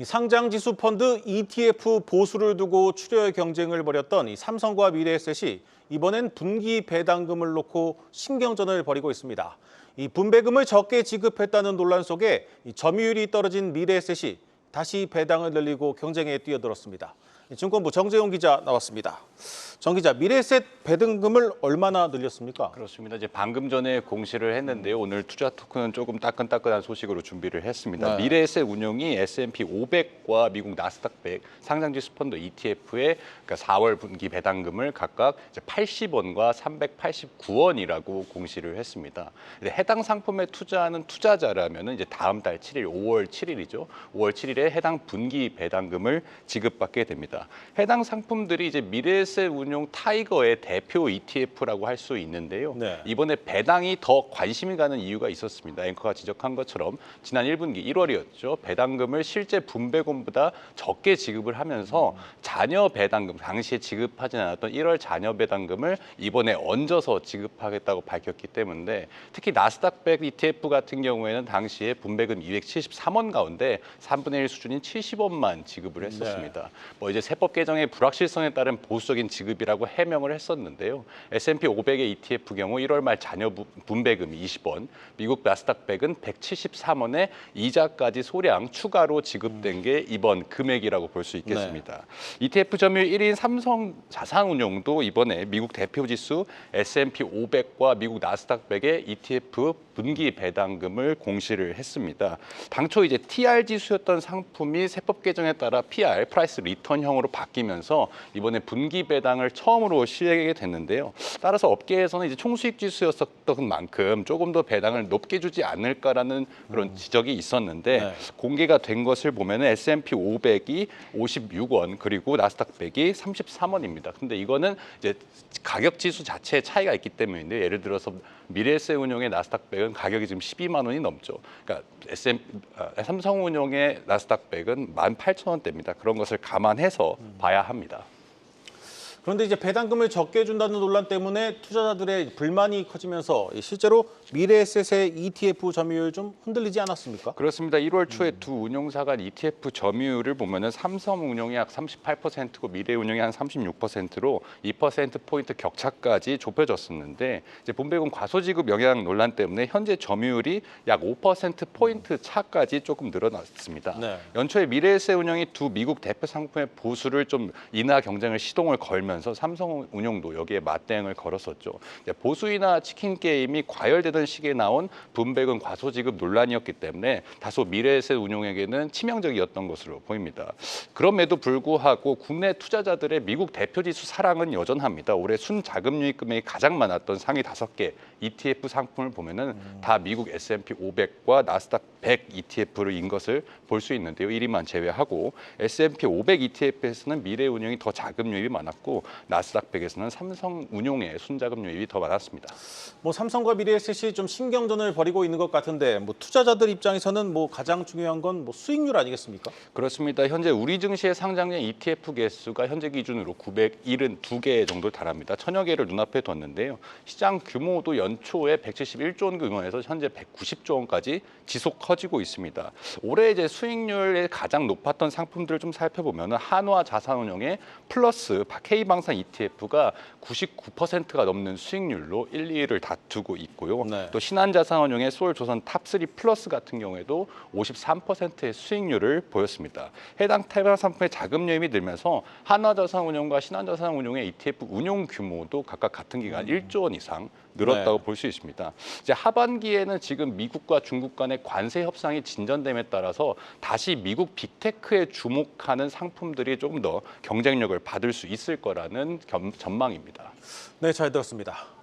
이 상장지수 펀드 ETF 보수를 두고 출혈 경쟁을 벌였던 이 삼성과 미래에셋이 이번엔 분기 배당금을 놓고 신경전을 벌이고 있습니다. 이 분배금을 적게 지급했다는 논란 속에 이 점유율이 떨어진 미래에셋이 다시 배당을 늘리고 경쟁에 뛰어들었습니다. 이 증권부 정재용 기자 나왔습니다. 정 기자, 미래에셋 배당금을 얼마나 늘렸습니까? 그렇습니다. 이제 방금 전에 공시를 했는데요. 오늘 투자 토크는 조금 따끈따끈한 소식으로 준비를 했습니다. 네. 미래에셋 운용이 S&P 500과 미국 나스닥 100 상장지수 펀드 ETF의 그러니까 4월 분기 배당금을 각각 이제 80원과 389원이라고 공시를 했습니다. 해당 상품에 투자하는 투자자라면은 이제 다음 달 7일, 5월 7일이죠. 5월 7일에 해당 분기 배당금을 지급받게 됩니다. 해당 상품들이 이제 미래에셋 운용 타이거의 대표 ETF라고 할 수 있는데요. 네. 이번에 배당이 더 관심이 가는 이유가 있었습니다. 앵커가 지적한 것처럼 지난 1분기 1월이었죠. 배당금을 실제 분배금보다 적게 지급을 하면서 자녀 배당금 당시에 지급하지 않았던 1월 자녀 배당금을 이번에 얹어서 지급하겠다고 밝혔기 때문에 특히 나스닥 100 ETF 같은 경우에는 당시에 분배금 273원 가운데 3분의 1 수준인 70원만 지급을 했었습니다. 뭐 이제 세법 개정의 불확실성에 따른 보수적인 지급 이라고 해명을 했었는데요. S&P 500의 ETF 경우 1월 말 부- 분배금이 20원, 미국 나스닥 100은 173원에 이자까지 소량 추가로 지급된 게 이번 금액이라고 볼 수 있겠습니다. ETF 점유율 1인 삼성 자산운용도 이번에 미국 대표 지수 S&P 500과 미국 나스닥 100의 ETF 분기 배당금을 공시를 했습니다. 당초 이제 TR 지수였던 상품이 세법 개정에 따라 PR 프라이스 리턴형으로 바뀌면서 이번에 분기 배당을 처음으로 시행하게 됐는데요. 따라서 업계에서는 이제 총수익 지수였었던 만큼 조금 더 배당을 높게 주지 않을까라는 그런 지적이 있었는데 네. 공개가 된 것을 보면 은 S&P 500이 56원 그리고 나스닥 100이 33원입니다. 근데 이거는 이제 가격 지수 자체의 차이가 있기 때문인데 예를 들어서 미래에셋 운용의 나스닥 100은 가격이 지금 12만 원이 넘죠. 그러니까 SM 아, 삼성운용의 나스닥 100은 18,000원대입니다. 그런 것을 감안해서 봐야 합니다. 그런데 이제 배당금을 적게 준다는 논란 때문에 투자자들의 불만이 커지면서 실제로 미래에셋의 ETF 점유율 좀 흔들리지 않았습니까? 그렇습니다. 1월 초에 두 운용사 간 ETF 점유율을 보면은 삼성 운용이 약 38%고 미래 운용이 한 36%로 2% 포인트 격차까지 좁혀졌었는데 이제 분배금 과소지급 영향 논란 때문에 현재 점유율이 약 5% 포인트 차까지 조금 늘어났습니다. 네. 연초에 미래에셋 운영이 두 미국 대표 상품의 보수를 좀 인하 경쟁을 시동을 걸면 서 삼성 운용도 여기에 맞대응을 걸었었죠. 보수이나 치킨 게임이 과열되던 시기에 나온 분배금 과소지급 논란이었기 때문에 다소 미래에셋 운용에게는 치명적이었던 것으로 보입니다. 그럼에도 불구하고 국내 투자자들의 미국 대표 지수 사랑은 여전합니다. 올해 순 자금 유입 금액이 가장 많았던 상위 다섯 개 ETF 상품을 보면은 다 미국 S&P 500과 나스닥 100 ETF를 인 것을 볼 수 있는데요. 1위만 제외하고 S&P 500 ETF에서는 미래 운용이 더 자금 유입이 많았고 나스닥 100에서는 삼성 운용의 순자금 유입이 더 많았습니다. 뭐 삼성과 미래에셋이 좀 신경전을 벌이고 있는 것 같은데 뭐 투자자들 입장에서는 뭐 가장 중요한 건 뭐 수익률 아니겠습니까? 그렇습니다. 현재 우리 증시에 상장된 ETF 개수가 현재 기준으로 972개 정도 달합니다. 천여 개를 눈앞에 뒀는데요. 시장 규모도 연초에 171조 원 규모에서 현재 190조 원까지 지속 커지고 있습니다. 올해 이제 수익률이 가장 높았던 상품들을 좀 살펴보면 한화 자산운용의 플러스 K 방산 ETF가 99%가 넘는 수익률로 1, 2위를 다투고 있고요. 네. 또 신한자산운용의 소울조선 탑3 플러스 같은 경우에도 53%의 수익률을 보였습니다. 해당 태반 상품의 자금 유입이 늘면서 한화자산운용과 신한자산운용의 ETF 운용 규모도 각각 같은 기간 1조 원 이상 늘었다고 네. 볼수 있습니다. 이제 하반기에는 지금 미국과 중국 간의 관세 협상이 진전됨에 따라서 다시 미국 빅테크에 주목하는 상품들이 조금 더 경쟁력을 받을 수 있을 거라는 겸- 전망입니다. 네, 잘 들었습니다.